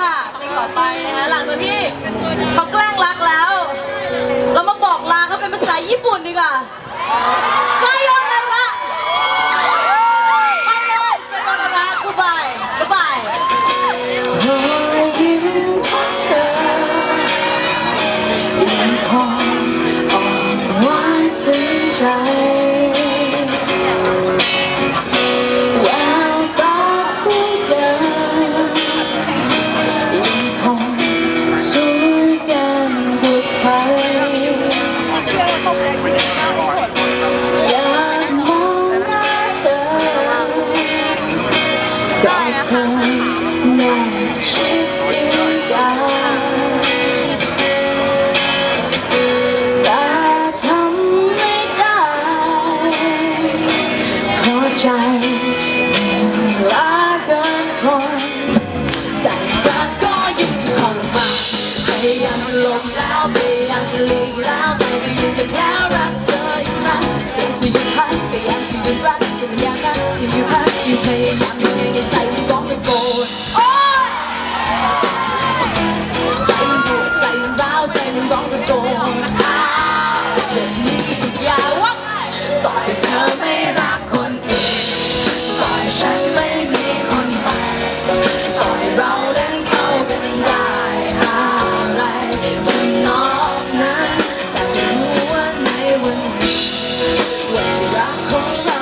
ค่ะเพลงต่อไปนะคะหลังจากที่เขาแกล้งรักแล้ว เรามาบอกลาเขาเป็นภาษาญี่ปุ่นดีกว่าไซโยน 사랑하고 싶으니까 love.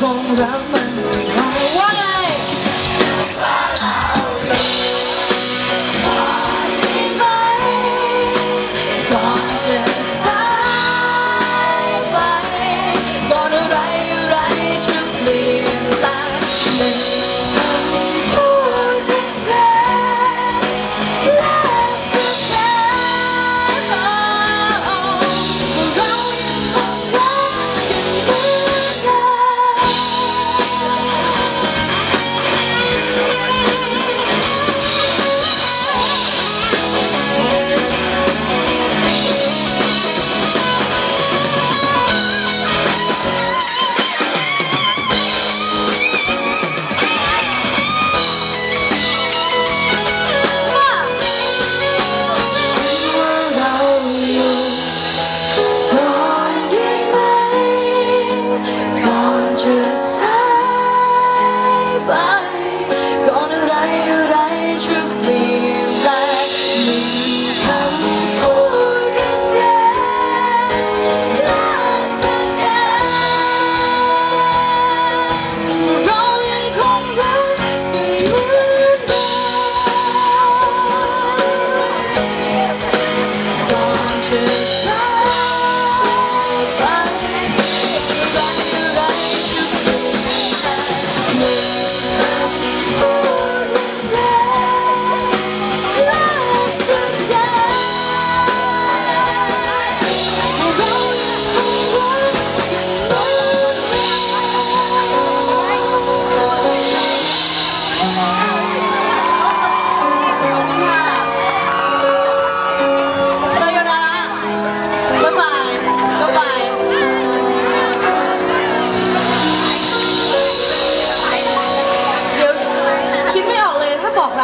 คงรักมันไม่ไหวว่าไง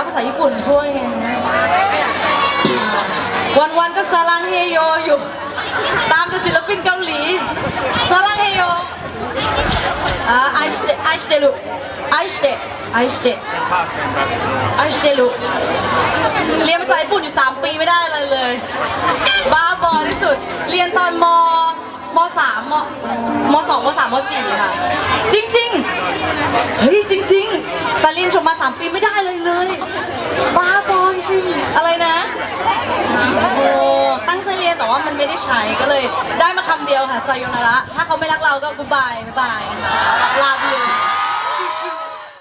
ภาษาญี่ปุ่นช่วยไงวันวันๆก็ซาลังเฮโยอยู่ ตามแต่ศิลปินเกาหลีซาลังเฮโยอ่าไอสเตไอสเตลุไอสเตไอสเตไอสเตลุเรียนภาษาญี่ปุ่นอยู่ 3 ปีไม่ได้เลยเลย บ้าบอที่สุด เรียนตอนมม สามมมสองมสามมสี่ค่ะ จริง ๆ เฮ้ย จริงๆแต่เรียนจบมาสามปีไม่ได้เลยเลย บ้าบอจริง อะไรนะโอ้ตั้งใจเรียนแต่ว่ามันไม่ได้ใช้ก็เลย ได้มาคำเดียวค่ะไซโยนาระ ถ้าเขาไม่รักเราก็กูบายบายลาไปเล